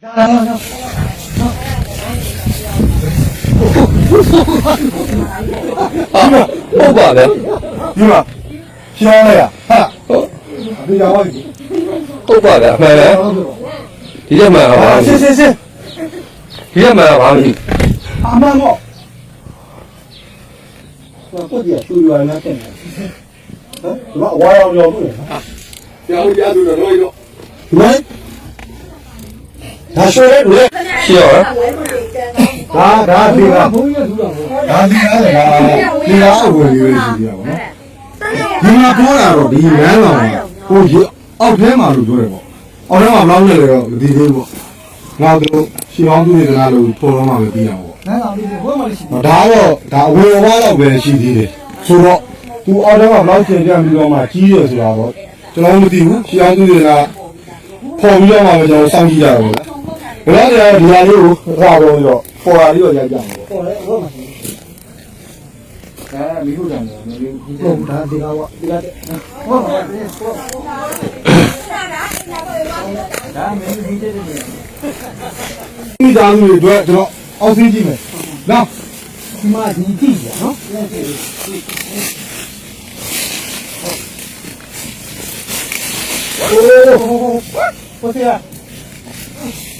ဟုတ်ပါလေဒီမှာရှင်းလိုက်ရဟာဒီကြောင်ဝိုင်းဟုတ်ပါလေအမှန်လေဒီရက်မှာပါရှင်းရှင်းရှင်းဒီရက်မှာပါမရှိအမှန်တော့ကိုဒီကသူ့ရွာနဲ့တဲ့ဟမ်ဒီမှာဝါရောင်ရောင်တွေ့ဟာကျောင်းကြားသူတော့တော့ရောဒီမှာ ဒါရွှေရဲတွေ့ရှိရောဒါဒါဒီကဘုန်းကြီးကထူတာဒါဒီကလည်းဒါဒီကအဝင်ကြီးပဲရှိရပါတော့ဒီမှာပြောတာတော့ဒီလမ်းတော်ဟိုအောက်ထဲမှာလို့ပြောတယ်ပေါ့အောက်ထဲမှာဘယ်လောက်လဲတော့မသိသေးဘူးပေါ့ငါတို့ရှင်းအောင်သူနေတာလို့ပေါ်တော့မှပဲသိရအောင်ပေါ့နန်းတော်လေးဘုရားမလေးရှိဒါတော့ဒါအဝေဝါတော့ပဲရှိသေးတယ်ဆိုတော့သူအော်တော့ဘယ်လောက်ချိန်ပြန်ပြီးတော့မှကြီးရဆိုတာတော့ကျွန်တော်မသိဘူးရှင်းအောင်သူတွေကပေါ်ပြီးတော့မှပဲကျွန်တော်စောင့်ကြည့်ကြတော့ဗျာ ဘယ်တော့ဒီဟာလေးကိုသာပေါ်ပြီးတော့ပေါ်လာပြီးတော့ရိုက်ကြမှာပေါ့ ပေါ်တယ်ဘုရားမလေး အဲမိဖို့တယ်မျိုးမျိုး ဟုတ်ဒါဒီကောဒီကတဲ့ဟုတ်ပါဘူးဒါမင်းဒီတဲ့တဲ့ မိသားစုတွေအတွက်ကျွန်တော်အောက်ဆင်းကြည့်မယ်နော် ဒီမှာဒီကြည့်ရနော် โอ้โหโอ้เสีย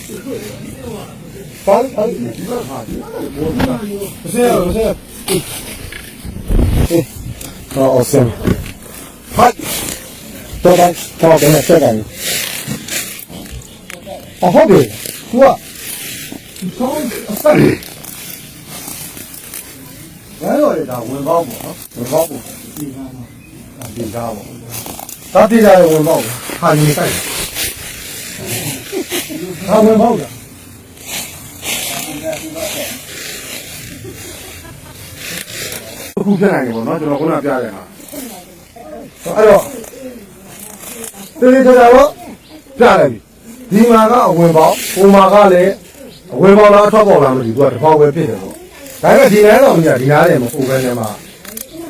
ပါပါဒီမှာဟာဒီဘောကဆယ်ဆယ်ဟောအဆင်ဖတ်တော့တော့ဘယ်နဲ့ဆက်တယ်အဟုတ်တယ်သူကဆောင်းအဆက်ဘယ်လိုလဲဒါဝင်ပေါင်းပေါ့နော်ဝင်ပေါင်းပေါ့ဒီကားပေါ့ဒါတိကျရဝင်ပေါင်းပေါ့ဟာနေဆိုင် ဟာဝင်ပေါက်လားခုပြနိုင်တယ်ပေါ့နော်ကျွန်တော်ခုနပြတယ်ဟာအဲ့တော့တေးသေးချာချာတော့ပြလိုက်ပြီဒီမှာကအဝင်ပေါက်ဟိုမှာကလည်းအဝင်ပေါက်လားအထွက်ပေါက်လားမသိဘူးသူကတစ်ပေါက်ပဲဖြစ်တယ်ပေါ့ဒါပေမဲ့ဒီလမ်းတော်ကြီးကဒီနားတယ်မဟုတ်ဘဲနဲ့မှာ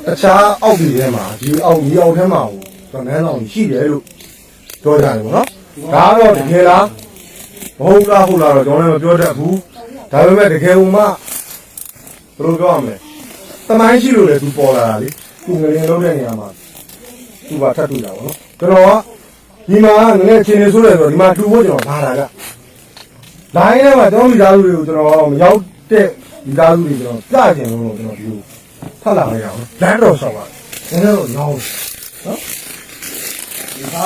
တခြားအောက်ပြည်ထဲမှာဒီအောက်ဒီအောက်ထဲမှာဟိုတော့လမ်းတော်ကြီးရှိတယ်လို့ပြောကြတယ်ပေါ့နော်ဒါကတော့တကယ်လား မဟုတ်လားဟုတ်လားတော့ကျွန်တော်လည်းမပြောတတ်ဘူးဒါပေမဲ့တကယ်ဟိုမှဘယ်လိုပြောရမလဲတမိုင်းရှိလို့လေသူပေါ်လာတာလေသူငရင်လုံးတဲ့နေရာမှာသူကထပ်တွေ့တာပေါ့နော်ကျွန်တော်ကဒီမှာငငယ်ချင်းနေဆိုးတယ်ဆိုတော့ဒီမှာထူဖို့ကျွန်တော်လာတာကလိုင်းထဲမှာကျွန်တော်မိသားစုတွေကိုကျွန်တော်မရောက်တဲ့မိသားစုတွေကျွန်တော်ကြားကျင်လို့ကျွန်တော်ဒီလိုထပ်လာလိုက်ရအောင်လမ်းတော်ဆောင်ပါနည်းနည်းတော့ရောင်းနော်ဒီဟာ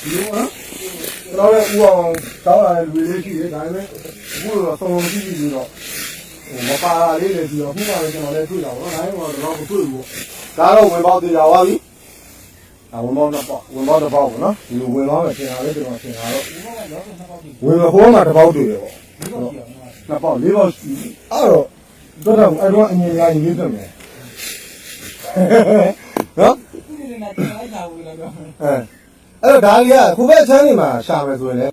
ဒီလိုနော် ကျွန်တော်လည်းဥအောင်တောင်းလာတဲ့လူတွေရှိတယ်ဒါပေမဲ့အခုတော့ဆုံးလုံးကြည့်ကြည့်ပြီးတော့ဟိုမပါလာလေးလေပြီးတော့ခုမှလည်းကျွန်တော်လည်းတွေ့တာပေါ့နော်ဒါမှမဟုတ်တော့မတွေ့ဘူးဒါတော့ဝင်ပေါက်တရားသွားပြီအဝင်ပေါက်တော့ပေါ့ဝင်ပေါက်တော့ပေါ့ပေါ့နော်ဒီလိုဝင်ပေါက်ပဲသင်တာလည်းကျွန်တော်သင်တာတော့ဝင်မဟိုးမှာတစ်ပေါက်တွေ့တယ်ပေါ့နှစ်ပေါက်လေးပေါက်အဲ့တော့တော့တော့အဲ့တော့အငြင်းရရင်ရေးတယ်မယ်နော် ဒီနေ့နဲ့တိုင်းလာဘူးလို့ပြောအဲအဲ့တော့ဒါကြီးကခုဘက်အချမ်းနေမှာရှာမယ်ဆိုရင်လည်း